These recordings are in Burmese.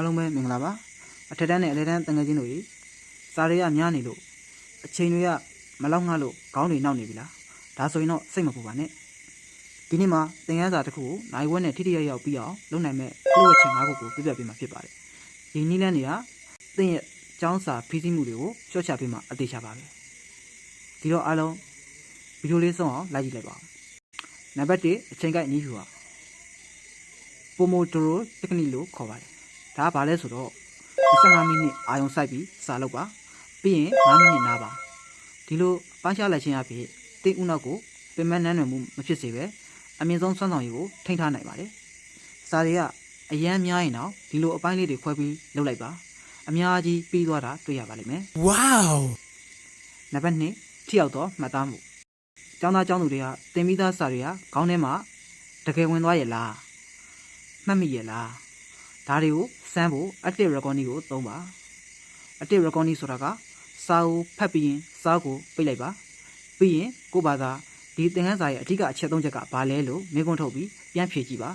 အားလုံးပဲမင်္ဂလာပါအထက်တန်းနဲ့အလယ်တန်းတန်ငယ်ချင်းတို့ကြီးစာတွေကများနေလို့အချိန်တွေကမလောက်ငှလို့ခေါင်းတွေနောက်နေပြီလားဒါဆိုရင်တော့စိတ်မပူပါနဲ့ဒီနေ့မှာသင်ခန်းစာတစ်ခုကိုနိုင်ဝက်နဲ့ထိထိရောက်ရောက်ပြီးအောင်လုပ်နိုင်မဲ့လိုအပ်ချက်၅ခုကိုပြပြပေးမှာဖြစ်ပါတယ်ဒီနည်းလမ်းတွေကသင်ရဲ့ကျောင်းစာဖိစီးမှုတွေကိုရှော့ချပေးမှာအသေးချပါပဲဒီတော့အားလုံးဗီဒီယိုလေးဆုံးအောင်လိုက်ကြည့်လိုက်ပါဦးနံပါတ်1အချိန်ကိုက်နည်းဖြူပါပိုမိုဒိုရိုတက်ကနစ်လို့ခေါ်ပါတယ် ဒါကဘာလဲဆိုတော့25မိနစ်အာရုံစိုက်ပြီးစာလုပ်ပါပြီးရင်5မိနစ်နားပါဒီလိုပန်းချလိုက်ခြင်းအဖြစ်တိတ်ဥနောက်ကိုပင်မနှမ်းနယ်မှုမဖြစ်စေပဲအမြင့်ဆုံးစွမ်းဆောင်ရည်ကိုထိန်းထားနိုင်ပါတယ်စာတွေကအရန်များရင်တော့ဒီလိုအပိုင်းလေးတွေခွဲပြီးလုပ်လိုက်ပါအများကြီးပြီးသွားတာတွေ့ရပါလိမ့်မယ် Wow! နံပါတ်2ထိရောက်တော့မှတ်သားမှုကျောင်းသားကျောင်းသူတွေကသင်ပြီးသားစာတွေကခေါင်းထဲမှာတကယ်ဝင်သွားရဲ့လားမှတ်မိရဲ့လား ဒါတွေကိုစမ်းဖို့ active recording ကိုသုံးပါ active recording ဆိုတာကစာကိုဖတ်ပြီးရင်စာကိုပိတ်လိုက်ပါပြီးရင်ကိုယ့်ဘာသာဒီသင်ခန်းစာရဲ့အဓိကအချက်သုံးချက်ကဘာလဲလို့မေးခွန်းထုတ်ပြီးပြန်ဖြေကြည့်ပါ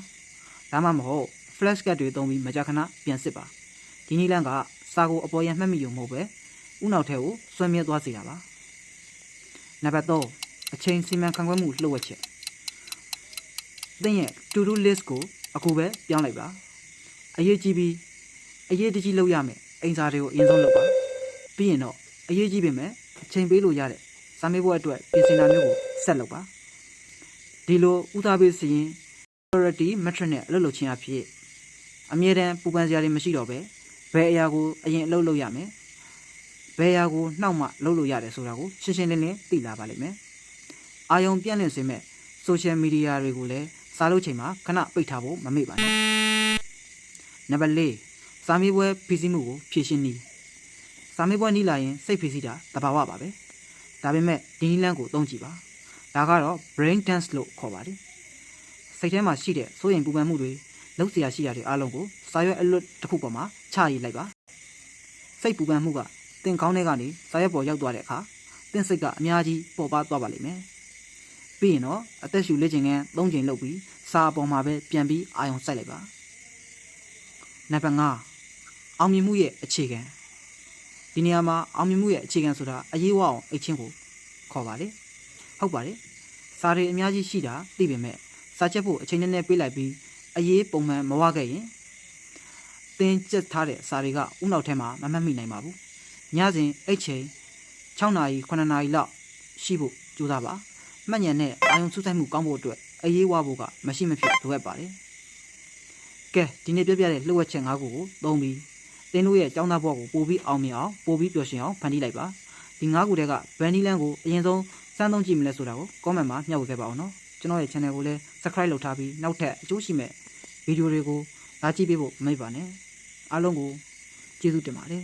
ဒါမှမဟုတ် flash card တွေသုံးပြီးမကြာခဏပြန်စစ်ပါဒီနည်းလမ်းကစာကိုအပေါ်ရန်မှတ်မိရုံမဟုတ်ပဲဥနောက်ထဲကိုဆွဲမြဲသွားစေတာပါနံပါတ်3အချိန်စီမံခန့်ခွဲမှုလှုပ်ဝက်ချက်သင်ရဲ့ to do list ကိုအခုပဲပြောင်းလိုက်ပါ အရေးကြီးပြီးအရေးတကြီးလုပ်ရမယ်အိမ်စာတွေကိုအရင်ဆုံးလုပ်ပါပြီးရင်တော့အရေးကြီးပေမဲ့အချိန်ပေးလို့ရတဲ့စာမေးပွဲအတွက်ပြင်ဆင်တာမျိုးကိုဆက်လုပ်ပါဒီလိုဦးစားပေးစီရင် priority metric နဲ့အလုပ်လုပ်ခြင်းအဖြစ်အမြဲတမ်းပူပန်စရာတွေမရှိတော့ပဲဘယ်အရာကိုအရင်အလုပ်လုပ်ရမယ်ဘယ်ရာကိုနှောက်မှလုပ်လို့ရတယ်ဆိုတာကိုရှင်းရှင်းလင်းလင်းသိလာပါလိမ့်မယ်။အာယုံပြန့်လင့်စေမဲ့ social media တွေကိုလည်းစားလို့ချိန်မှာခဏပိတ်ထားဖို့မမေ့ပါနဲ့။ နံပါတ်၄စာမေးပွဲဖိစီးမှုကိုဖြည့်ရှင်းနည်းစာမေးပွဲနီးလာရင်စိတ်ဖိစီးတာတဘာဝပါပဲ။ဒါပေမဲ့ဒီနည်းလမ်းကိုသုံးကြည့်ပါ။ဒါကတော့ brain dance လို့ခေါ်ပါတယ်။စိတ်ထဲမှာရှိတဲ့စိုးရိမ်ပူပန်မှုတွေလှုပ်ရှားရှိတာတွေအားလုံးကိုစာရွက်အလွတ်တစ်ခုပေါ်မှာချရေးလိုက်ပါ။စိတ်ပူပန်မှုကသင်ကောင်းတဲ့ကနေစာရွက်ပေါ်ရောက်သွားတဲ့အခါသင်စိတ်ကအများကြီးပေါ်ပါသွားပါလိမ့်မယ်။ပြီးရင်တော့အသက်ရှူလက်ကျင်ကန်း၃ချိန်လုပ်ပြီးစာအပေါ်မှာပဲပြန်ပြီးအာရုံစိုက်လိုက်ပါ။ နံပါတ်5အောင်မြင်မှုရဲ့အခြေခံဒီနေရာမှာအောင်မြင်မှုရဲ့အခြေခံဆိုတာအရေးဝအောင်အိတ်ချင်းကိုခေါ်ပါလေ။ဟုတ်ပါတယ်။စာတွေအများကြီးရှိတာသိပေမဲ့စာချက်ဖို့အချိန်နဲ့နဲ့ပေးလိုက်ပြီးအရေးပုံမှန်မဝခဲ့ရင်သင်ကြက်ထားတဲ့စာတွေကဥနောက်ထဲမှာမမှတ်မိနိုင်ပါဘူး။ညစဉ်အိတ်ချိန်6နာရီ9နာရီလောက်ရှိဖို့ကြိုးစားပါမှတ်ဉာဏ်နဲ့အာရုံစူးစိုက်မှုကောင်းဖို့အတွက်အရေးဝဖို့ကမရှိမဖြစ်လိုအပ်ပါတယ် ကဲဒီနေ့ပြပြတဲ့လှုပ်ဝက်ချက်၅ခုကိုသုံးပြီးသင်တို့ရဲ့ចောင်းသားဘဝကိုပို့ပြီးအောင်မြင်အောင်ပို့ပြီးပျော်ရွှင်အောင်ဖန်တီးလိုက်ပါဒီ၅ခုတည်းကဘန်နီလန်ကိုအရင်ဆုံးစမ်းသုံးကြည့်မလဲဆိုတာကို comment မှာမျှဝေခဲ့ပါအောင်နော်ကျွန်တော်ရဲ့ channel ကိုလည်း subscribe လုပ်ထားပြီးနောက်ထပ်အကျိုးရှိမဲ့ဗီဒီယိုတွေကိုလာကြည့်ပေးဖို့မမေ့ပါနဲ့အားလုံးကိုကျေးဇူးတင်ပါတယ်